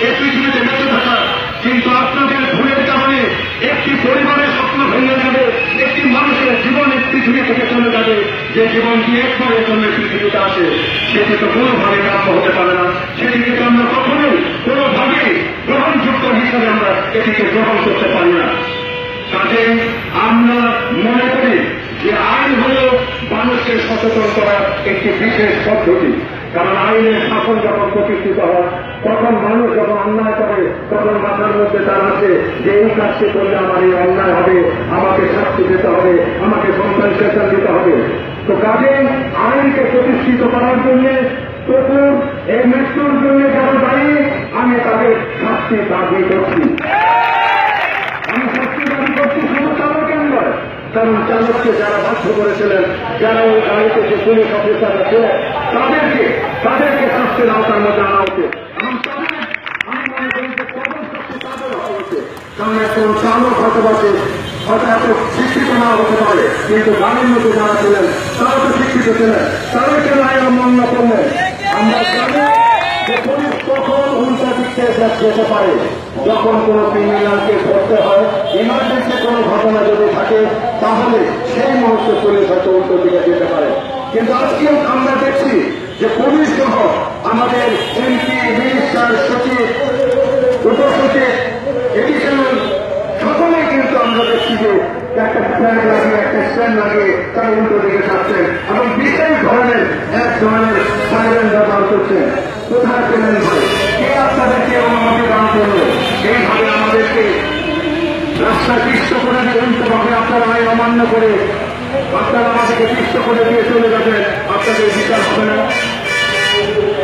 এই পৃথিবীতে বেঁচে থাকা। কিন্তু আপনাদের ভুলের কারণে একটি পরিবারের স্বপ্ন ভেঙে যাবে, একটি মানুষের জীবন এই পৃথিবী থেকে চলে যাবে, যে জীবনটি একবারের জন্য পৃথিবীতে আসে। সেটি তো কোনোভাবে কাম্য হতে পারে না। সেটিকে তো আমরা কখনোই কোনোভাবে গ্রহণযোগ্য হিসাবে আমরা এটিকে গ্রহণ করতে পারি না। কাজে আমরা মনে করি যে আইন হল মানুষকে সচেতন করার একটি বিশেষ পদ্ধতি। কারণ আইনের শাসন যখন প্রতিষ্ঠিত হয়, তখন মানুষ যখন অন্যায় করে, তখন মাথার মধ্যে তার আছে যে এই কাজটি করলে আমার এই অন্যায় হবে, আমাকে শাস্তি দিতে হবে, আমাকে কম্পেনসেশন দিতে হবে। তো কাজে আইনকে প্রতিষ্ঠিত করার জন্য তবু এই মৃত্যুর জন্য যারা দায়ী, আমি তাদের শাস্তি দাবি করছি। আমি শাস্তি দাবি করছি শুধু চালকের নয়, কারণ চালককে যারা বাধ্য করেছিলেন, যারা ওই গাড়িতে যে পুলিশ অফিসাররা ছিলেন তাদেরকে তাদেরকে শাস্তির আওতার মধ্যে আনা পারে যখন কোনো ক্রিমিনালকে ধরতে হয় ইমার্জেন্সি কোনো ঘটনা থাকে, তাহলে সেই মুহূর্তে পুলিশ হয়তো উল্টো দিকে যেতে পারে। কিন্তু আজকেও আমরা দেখছি যে পুলিশ সহ আমাদের এমপি, মিনিস্টার, সচিব, উপসচিব এডিশনাল সকলেই কিন্তু আমরা দেখছি যে একটা লাগিয়ে একটা লাগিয়ে তারা উল্টো দিকে এবং বিশেষ ধরনের এক ধরনের সাইলেন ব্যবহার করছেন। কোথায় পেলেন ভাই? কে আপনাদেরকে আমাকে দান করল? এইভাবে আমাদেরকে রাস্তা পিষ্ট করে দেবেন তবে আপনারা আইন অমান্য করে আপনারা আমাদেরকে পিষ্ট করে দিয়ে চলে যাবেন। আপনাদের বিচার হবে না।